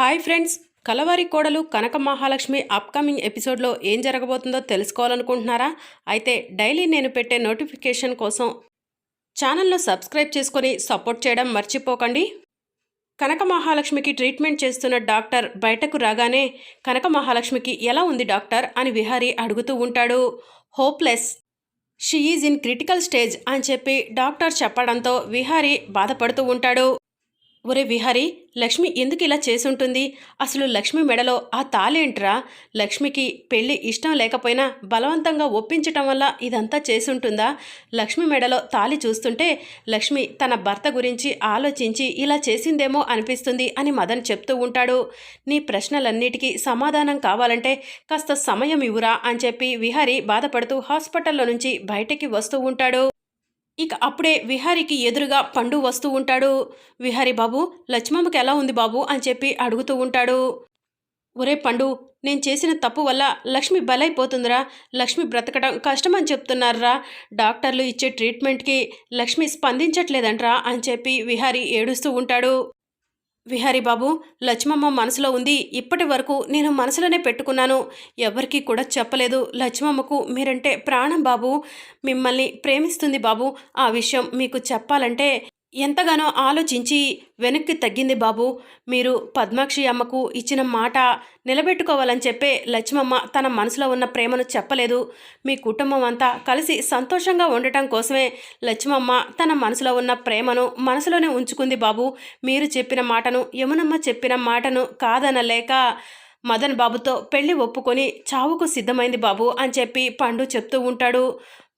Hi friends. కలవారి కోడలు కనక Mahalakshmi upcoming ఎపిసోడ్లో ఏం జరగబోతుందో తెలుసుకోవాలనుకుంటున్నారా? అయితే డైలీ నేను పెట్టే నోటిఫికేషన్ కోసం ఛానల్ను సబ్స్క్రైబ్ చేసుకొని సపోర్ట్ చేయడం మర్చిపోకండి. కనక మహాలక్ష్మికి ట్రీట్మెంట్ చేస్తున్న డాక్టర్ బయటకు రాగానే కనక మహాలక్ష్మికి ఎలా ఉంది డాక్టర్? అని విహారీ అడుగుతూ ఉంటాడు. Hopeless. She is in critical stage అని చెప్పి డాక్టర్ చెప్పడంతో విహారీ బాధపడుతూ ఉంటాడు. ఒరే విహారీ లక్ష్మి ఎందుకు ఇలా చేసుంటుంది? అసలు లక్ష్మి మెడలో ఆ తాలేంట్రా? లక్ష్మికి పెళ్ళి ఇష్టం లేకపోయినా బలవంతంగా ఒప్పించటం వల్ల ఇదంతా చేసుంటుందా? లక్ష్మి మెడలో తాళి చూస్తుంటే లక్ష్మి తన భర్త గురించి ఆలోచించి ఇలా చేసిందేమో అనిపిస్తుంది అని మదన్ చెప్తూ ఉంటాడు. నీ ప్రశ్నలన్నిటికీ సమాధానం కావాలంటే కాస్త సమయం ఇవ్వురా అని చెప్పి విహారీ బాధపడుతూ హాస్పిటల్లో నుంచి బయటికి వస్తూ ఉంటాడు. ఇక అప్పుడే విహారికి ఎదురుగా పండు వస్తూ ఉంటాడు. విహారీ బాబు లక్ష్మమ్మకి ఎలా ఉంది బాబు? అని చెప్పి అడుగుతూ ఉంటాడు. ఒరే పండు నేను చేసిన తప్పు వల్ల లక్ష్మి బలైపోతుందిరా. లక్ష్మి బ్రతకడం కష్టమని చెప్తున్నారా డాక్టర్లు ఇచ్చే ట్రీట్మెంట్కి లక్ష్మి స్పందించట్లేదంట్రా అని చెప్పి విహారీ ఏడుస్తూ ఉంటాడు. విహారీ బాబు లక్ష్మమ్మ మనసులో ఉంది. ఇప్పటి వరకు నేను మనసులోనే పెట్టుకున్నాను. ఎవరికీ కూడా చెప్పలేదు. లక్ష్మమ్మకు మీరంటే ప్రాణం బాబు. మిమ్మల్ని ప్రేమిస్తుంది బాబు. ఆ విషయం మీకు చెప్పాలంటే ఎంతగానో ఆలోచించి వెనక్కి తగ్గింది బాబు. మీరు పద్మాక్షి అమ్మకు ఇచ్చిన మాట నిలబెట్టుకోవాలని చెప్పే లక్ష్మమ్మ తన మనసులో ఉన్న ప్రేమను చెప్పలేదు. మీ కుటుంబం అంతా కలిసి సంతోషంగా ఉండటం కోసమే లక్ష్మమ్మ తన మనసులో ఉన్న ప్రేమను మనసులోనే ఉంచుకుంది బాబు. మీరు చెప్పిన మాటను యమునమ్మ చెప్పిన మాటను కాదనలేక మదన్ బాబుతో పెళ్ళి ఒప్పుకొని చావుకు సిద్ధమైంది బాబు అని చెప్పి పండు చెప్తూ ఉంటాడు.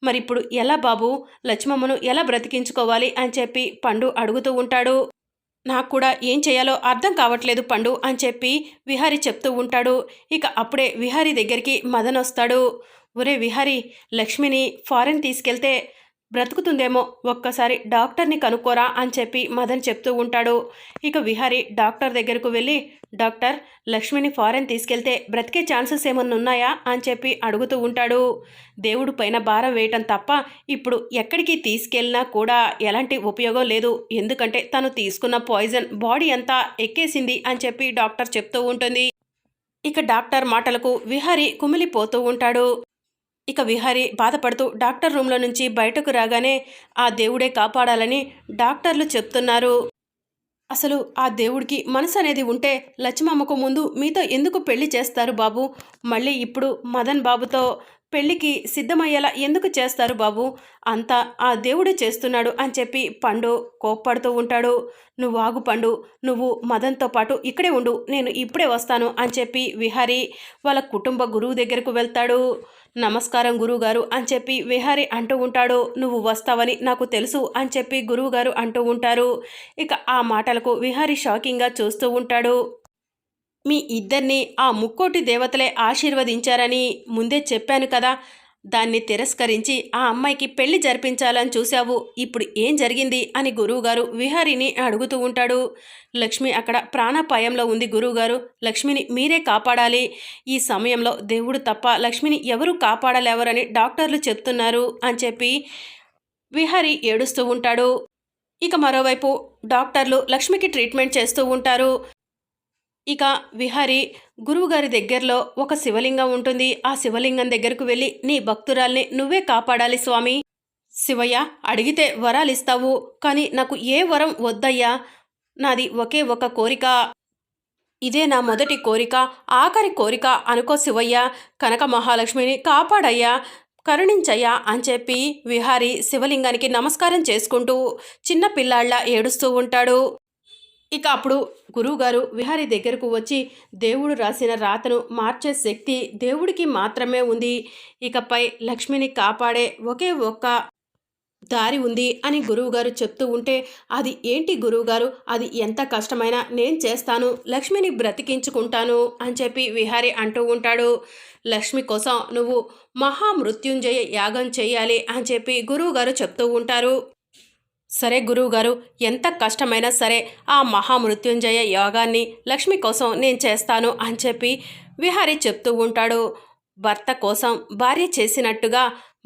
మరి ఇప్పుడు ఎలా బాబు? లక్ష్మమ్మను ఎలా బ్రతికించుకోవాలి? అని చెప్పి పండు అడుగుతూ ఉంటాడు. నాకు కూడా ఏం చేయాలో అర్థం కావట్లేదు పండు అని చెప్పి విహారి చెప్తూ ఉంటాడు. ఇక అప్పుడే విహారి దగ్గరికి మదన్ వస్తాడు ఒరే విహారి లక్ష్మిని ఫారెన్ తీసుకెళ్తే బ్రతుకుతుందేమో ఒక్కసారి డాక్టర్ని కనుక్కోరా అని చెప్పి మదన్ చెప్తూ ఉంటాడు. ఇక విహారి డాక్టర్ దగ్గరకు వెళ్ళి డాక్టర్ లక్ష్మిని ఫారెన్ తీసుకెళ్తే బ్రతికే ఛాన్సెస్ ఏమన్నా ఉన్నాయా? అని చెప్పి అడుగుతూ ఉంటాడు. దేవుడు పైన భారం వేయటం తప్ప ఇప్పుడు ఎక్కడికి తీసుకెళ్ళినా కూడా ఎలాంటి ఉపయోగం లేదు. ఎందుకంటే తను తీసుకున్న పాయిజన్ బాడీ అంతా ఎక్కేసింది అని చెప్పి డాక్టర్ చెప్తూ ఉంటుంది. ఇక డాక్టర్ మాటలకు విహారి కుమిలిపోతూ ఉంటాడు. ఇక విహారి బాధపడుతూ డాక్టర్ రూమ్లో నుంచి బయటకు రాగానే ఆ దేవుడే కాపాడాలని డాక్టర్లు చెప్తున్నారు. అసలు ఆ దేవుడికి మనసు అనేది ఉంటే లక్ష్మమ్మకు ముందు మీతో ఎందుకు పెళ్ళి చేస్తారు బాబు? మళ్ళీ ఇప్పుడు మదన్ బాబుతో పెళ్ళికి సిద్ధమయ్యేలా ఎందుకు చేస్తారు బాబు? అంతా ఆ దేవుడే చేస్తున్నాడు అని చెప్పి పండు కోప్పడుతూ ఉంటాడు. నువ్వు ఆగు పండు నువ్వు మదన్తో పాటు ఇక్కడే ఉండు నేను ఇప్పుడే వస్తాను అని చెప్పి విహారి వాళ్ళ కుటుంబ గురువు దగ్గరకు వెళ్తాడు. నమస్కారం గురువుగారు అని చెప్పి విహారి అంటూ ఉంటాడు. నువ్వు వస్తావని నాకు తెలుసు అని చెప్పి గురువుగారు అంటూ ఉంటారు. ఇక ఆ మాటలకు విహారి షాకింగ్గా చూస్తూ ఉంటాడు. మీ ఇద్దరిని ఆ ముక్కోటి దేవతలే ఆశీర్వదించారని ముందే చెప్పాను కదా. దాన్ని తిరస్కరించి ఆ అమ్మాయికి పెళ్ళి జరిపించాలని చూశావు. ఇప్పుడు ఏం జరిగింది? అని గురువుగారు విహారిని అడుగుతూ ఉంటాడు. లక్ష్మి అక్కడ ప్రాణాపాయంలో ఉంది గురువుగారు. లక్ష్మిని మీరే కాపాడాలి. ఈ సమయంలో దేవుడు తప్ప లక్ష్మిని ఎవరు కాపాడలేవరని డాక్టర్లు చెప్తున్నారు అని చెప్పి విహారి ఏడుస్తూ ఉంటాడు. ఇక మరోవైపు డాక్టర్లు లక్ష్మికి ట్రీట్మెంట్ చేస్తూ ఉంటారు. ఇక విహారి గురువుగారి దగ్గరలో ఒక శివలింగం ఉంటుంది. ఆ శివలింగం దగ్గరకు వెళ్ళి నీ భక్తురాల్ని నువ్వే కాపాడాలి స్వామి. శివయ్య అడిగితే వరాలిస్తావు కానీ నాకు ఏ వరం వద్దయ్యా? నాది ఒకే ఒక కోరిక. ఇదే నా మొదటి కోరిక ఆఖరి కోరిక అనుకో శివయ్య. కనక మహాలక్ష్మిని కాపాడయ్యా కరుణించయ్యా అని చెప్పి విహారి శివలింగానికి నమస్కారం చేసుకుంటూ చిన్న పిల్లాళ్ళ ఏడుస్తూ ఉంటాడు. ఇక అప్పుడు గురువుగారు విహారీ దగ్గరకు వచ్చి దేవుడు రాసిన రాతను మార్చే శక్తి దేవుడికి మాత్రమే ఉంది. ఇకపై లక్ష్మిని కాపాడే ఒకే ఒక్క దారి ఉంది అని గురువుగారు చెప్తూ ఉంటే అది ఏంటి గురువుగారు? అది ఎంత కష్టమైనా నేను చేస్తాను లక్ష్మిని బ్రతికించుకుంటాను అని చెప్పి విహారి అంటూ ఉంటాడు. లక్ష్మి కోసం నువ్వు మహామృత్యుంజయ యాగం చేయాలి అని చెప్పి గురువుగారు చెప్తూ ఉంటారు. సరే గురువుగారు ఎంత కష్టమైనా సరే ఆ మహామృత్యుంజయ యోగాన్ని లక్ష్మి కోసం నేను చేస్తాను అని చెప్పి విహారీ చెప్తూ ఉంటాడు. భర్త కోసం భార్య చేసినట్టుగా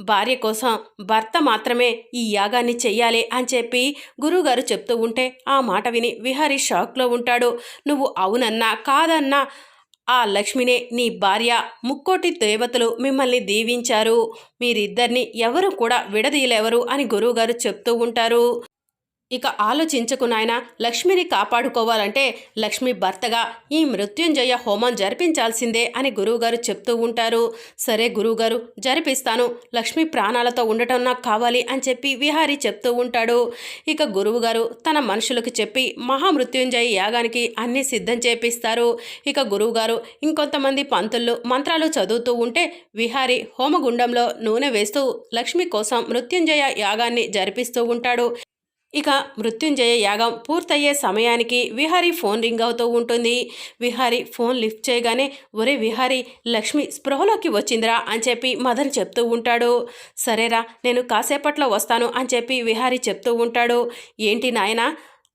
భార్య కోసం భర్త మాత్రమే ఈ యాగాన్ని చెయ్యాలి అని చెప్పి గురువుగారు చెప్తూ ఉంటే ఆ మాట విని విహారీ షాక్లో ఉంటాడు. నువ్వు అవునన్నా కాదన్నా ఆ లక్ష్మినే నీ భార్య ముక్కోటి దేవతలు మిమ్మల్ని దీవించారు. మీరిద్దరిని ఎవరు కూడా విడదీయలేవరు అని గురువుగారు చెప్తూ ఉంటారు. ఇక ఆలోచించకు నాయన లక్ష్మిని కాపాడుకోవాలంటే లక్ష్మి భర్తగా ఈ మృత్యుంజయ హోమం జరిపించాల్సిందే అని గురువుగారు చెప్తూ ఉంటారు. సరే గురువుగారు జరిపిస్తాను. లక్ష్మి ప్రాణాలతో ఉండటం నాకు కావాలి అని చెప్పి విహారీ చెప్తూ ఉంటాడు. ఇక గురువుగారు తన మనుషులకు చెప్పి మహామృత్యుంజయ యాగానికి అన్ని సిద్ధం చేపిస్తారు. ఇక గురువుగారు ఇంకొంతమంది పంతులు మంత్రాలు చదువుతూ ఉంటే విహారీ హోమగుండంలో నూనె వేస్తూ లక్ష్మి కోసం మృత్యుంజయ యాగాన్ని జరిపిస్తూ ఉంటాడు. ఇక మృత్యుంజయ యాగం పూర్తయ్యే సమయానికి విహారీ ఫోన్ రింగ్ అవుతూ ఉంటుంది. విహారీ ఫోన్ లిఫ్ట్ చేయగానే ఒరే విహారీ లక్ష్మి స్పృహలోకి వచ్చిందిరా అని చెప్పి మదన్ చెప్తూ ఉంటాడు. సరేరా నేను కాసేపట్లో వస్తాను అని చెప్పి విహారీ చెప్తూ ఉంటాడు. ఏంటి నాయనా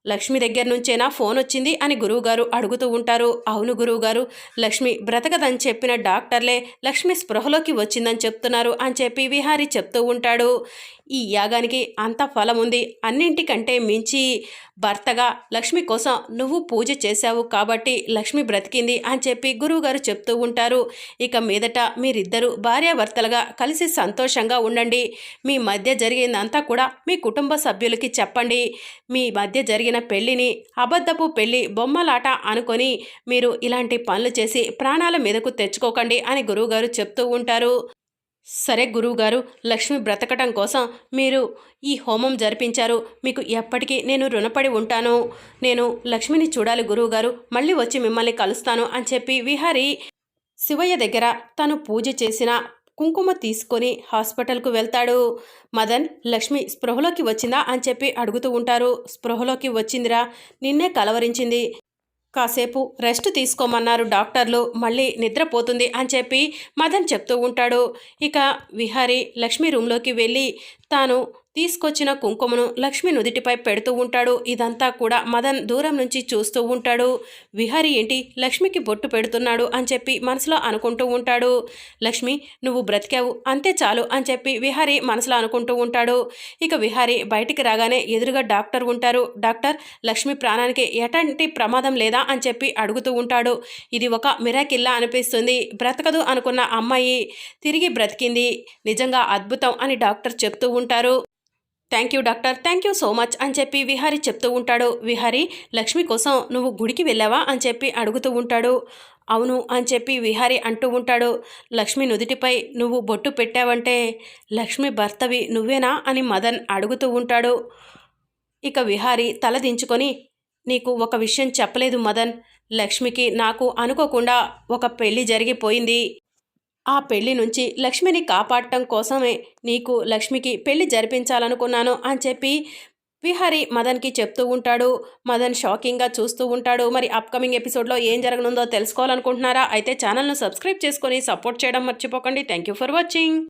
లక్ష్మి దగ్గర నుంచేనా ఫోన్ వచ్చింది అని గురువుగారు అడుగుతూ ఉంటారు. అవును గురువుగారు లక్ష్మి బ్రతకదని చెప్పిన డాక్టర్లే లక్ష్మి స్పృహలోకి వచ్చిందని చెప్తున్నారు అని చెప్పి విహారీ చెప్తూ ఉంటాడు. ఈ యాగానికి అంత ఫలం ఉంది. అన్నింటికంటే మించి భర్తగా లక్ష్మి కోసం నువ్వు పూజ చేశావు కాబట్టి లక్ష్మి బ్రతికింది అని చెప్పి గురువుగారు చెప్తూ ఉంటారు. ఇక మీదట మీరిద్దరూ భార్యాభర్తలుగా కలిసి సంతోషంగా ఉండండి. మీ మధ్య జరిగిందంతా కూడా మీ కుటుంబ సభ్యులకి చెప్పండి. మీ మధ్య జరిగిన పెళ్ళిని అబద్ధపు పెళ్ళి బొమ్మలాట అనుకొని మీరు ఇలాంటి పనులు చేసి ప్రాణాల మీదకు తెచ్చుకోకండి అని గురువుగారు చెప్తూ ఉంటారు. సరే గురువుగారు లక్ష్మి బ్రతకటం కోసం మీరు ఈ హోమం జరిపించారు. మీకు ఎప్పటికీ నేను రుణపడి ఉంటాను. నేను లక్ష్మిని చూడాలి గురువుగారు. మళ్ళీ వచ్చి మిమ్మల్ని కలుస్తాను అని చెప్పి విహారి శివయ్య దగ్గర తను పూజ చేసిన కుంకుమ తీసుకొని హాస్పిటల్కు వెళ్తాడు. మదన్ లక్ష్మి స్పృహలోకి వచ్చిందా అని చెప్పి అడుగుతూ ఉంటారు. స్పృహలోకి వచ్చిందిరా నిన్నే కలవరించింది. కాసేపు రెస్ట్ తీసుకోమన్నారు డాక్టర్లు మళ్ళీ నిద్రపోతుంది అని చెప్పి మదన్ చెప్తూ ఉంటాడు. ఇక విహారీ లక్ష్మి రూమ్లోకి వెళ్ళి తాను తీసుకొచ్చిన కుంకుమను లక్ష్మి నుదిటిపై పెడుతూ ఉంటాడు. ఇదంతా కూడా మదన్ దూరం నుంచి చూస్తూ ఉంటాడు. విహారి ఏంటి? లక్ష్మికి బొట్టు పెడుతున్నాడు అని చెప్పి మనసులో అనుకుంటూ ఉంటాడు. లక్ష్మి నువ్వు బ్రతికావు. అంతే చాలు అని చెప్పి విహారి మనసులో అనుకుంటూ ఉంటాడు. ఇక విహారి బయటికి రాగానే ఎదురుగా డాక్టర్ ఉంటారు. డాక్టర్ లక్ష్మి ప్రాణానికి ఎటువంటి ప్రమాదం లేదా అని చెప్పి అడుగుతూ ఉంటాడు. ఇది ఒక మిరాకిల్లా అనిపిస్తుంది. బ్రతకదు అనుకున్న అమ్మాయి తిరిగి బ్రతికింది. నిజంగా అద్భుతం అని డాక్టర్ చెప్తూ ఉంటారు. Thank you doctor. Thank you so much అని చెప్పి విహారి చెప్తూ ఉంటాడు. విహారి లక్ష్మి కోసం నువ్వు గుడికి వెళ్ళావా అని చెప్పి అడుగుతూ ఉంటాడు. అవును అని చెప్పి విహారి అంటూ ఉంటాడు. లక్ష్మి నుదుటిపై నువ్వు బొట్టు పెట్టావంటే లక్ష్మి భర్తవి నువ్వేనా అని మదన్ అడుగుతూ ఉంటాడు. ఇక విహారి తలదించుకొని నీకు ఒక విషయం చెప్పలేదు మదన్. లక్ష్మికి నాకు అనుకోకుండా ఒక పెళ్ళి జరిగిపోయింది. ఆ పెళ్ళి నుంచి లక్ష్మిని కాపాడటం కోసమే నీకు లక్ష్మికి పెళ్ళి జరిపించాలనుకున్నాను అని చెప్పి విహారి మదన్కి చెప్తూ ఉంటాడు. మదన్ షాకింగ్గా చూస్తూ ఉంటాడు. మరి అప్కమింగ్ ఎపిసోడ్లో ఏం జరగనుందో తెలుసుకోవాలనుకుంటున్నారా? అయితే ఛానల్ను సబ్స్క్రైబ్ చేసుకొని సపోర్ట్ చేయడం మర్చిపోకండి. Thank you for watching.